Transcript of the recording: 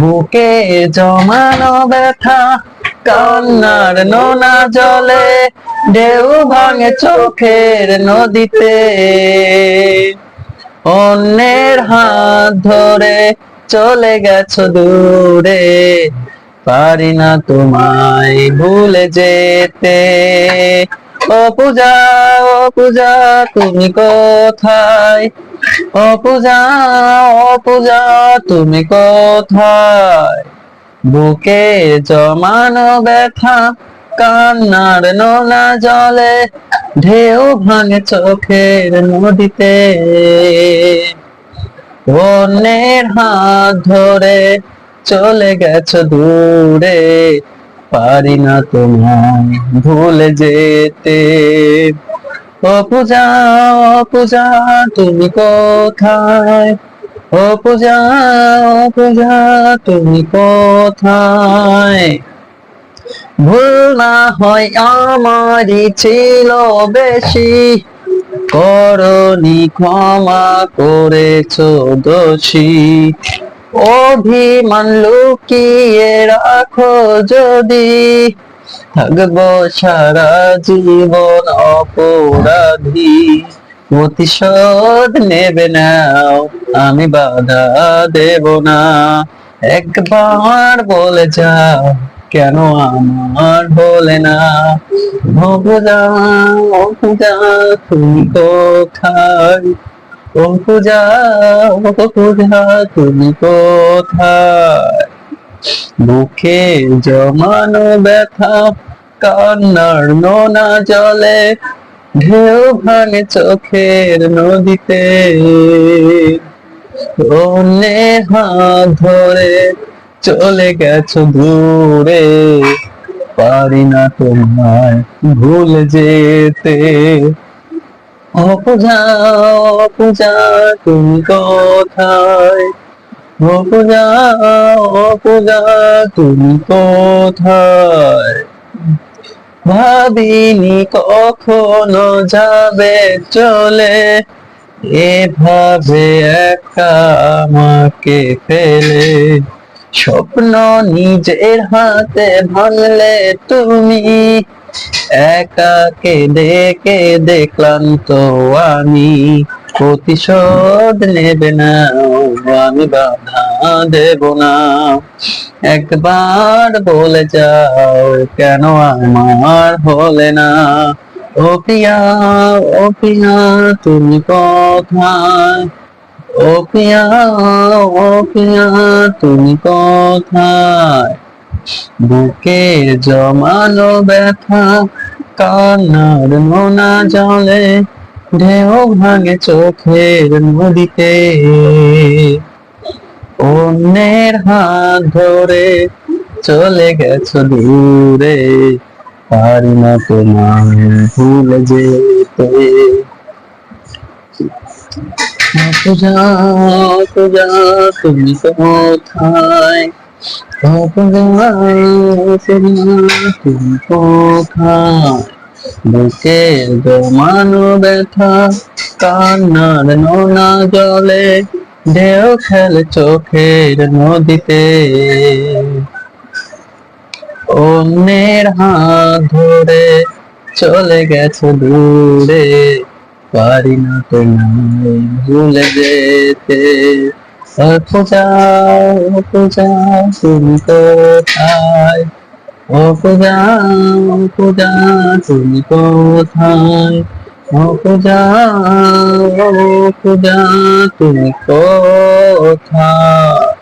বুকে জমানো ব্যথা, কান্নার নোনা জলে, ঢেউ ভাঙে চোখের নদীতে। অন্যের হাত ধরে চলে গেছো দূরে, পারি না তোমায় ভুলে যেতে। ও পূজা ও পূজা, তুমি কোথায়? ও পূজা ও পূজা তুমি কোথায়? বুকে জমানো ব্যথা, কান্নার নোনা জলে, ঢেউ ভাঙে চোখের নদীতে। অন্যের হাত ধরে চলে গেছো দূরে, পারি না তোমায় ভুলে যেতে। ও পূজা ও পূজা, তুমি কোথায়? ও পূজা ও পূজা, তুমি কোথায়? ভুল না হয় আমারই ছিল বেশি। করনি ক্ষমা করেছ দোষী। অভিমান লুকিয়ে রাখো যদি। থাকব সারা জীবন অপরাধী। প্রতিশোধ নেবে না আমি বাধা দেব না। একবার বলে যাও, কেন আমার বলে না? ও পূজা, তুমি কোথায়? ও পূজা, তুমি কোথায়? বুকে জমানো ব্যথা, কান্নার নোনা জলে, ঢেউ ভাঙে চোখের নদীতে। অন্যের হাত ধরে চলে গেছো দূরে, পারি না তোমায় ভুলে যেতে। অপূজা অপূজা তুমি কোথায় অপূজা তুমি কোথায়? ভাবিনি কখনো যাবে চলে, এভাবে একা আমাকে ফেলে। স্বপ্ন নিজের হাতে ভাঙলে তুমি একাকে দেখে দেখলাম তো আমি। প্রতিশোধ নেবে না, আমি বাধা দেব না। একবার বলে যাও, কেন আমার হলে না? ও প্রিয়া ও প্রিয়া, তুমি কোথায়? ও প্রিয়া ও প্রিয়া, তুমি কোথায়? বুকে জমানো ব্যথা, কান্নার নোনা জলে ঢেউ ভাঙে চোখের নদীতে। অন্যের হাত ধরে চলে গেছো দূরে, পারি না তোমায় ভুলে যেতে। তুমি কোথায়? তুমি কোথায়? বুকে জমানো ব্যথা, কান্নার নোনা জলে ঢেউ খেলে চোখের নদীতে। অন্যের হাত ধরে চলে গেছে দূরে, পারি না তোমায় ভুলে যেতে। ও পূজা ও পূজা তুমি কোথায়? ও পূজা ও পূজা তুমি কোথায়? ও পূজা ও পূজা তুমি কোথায়?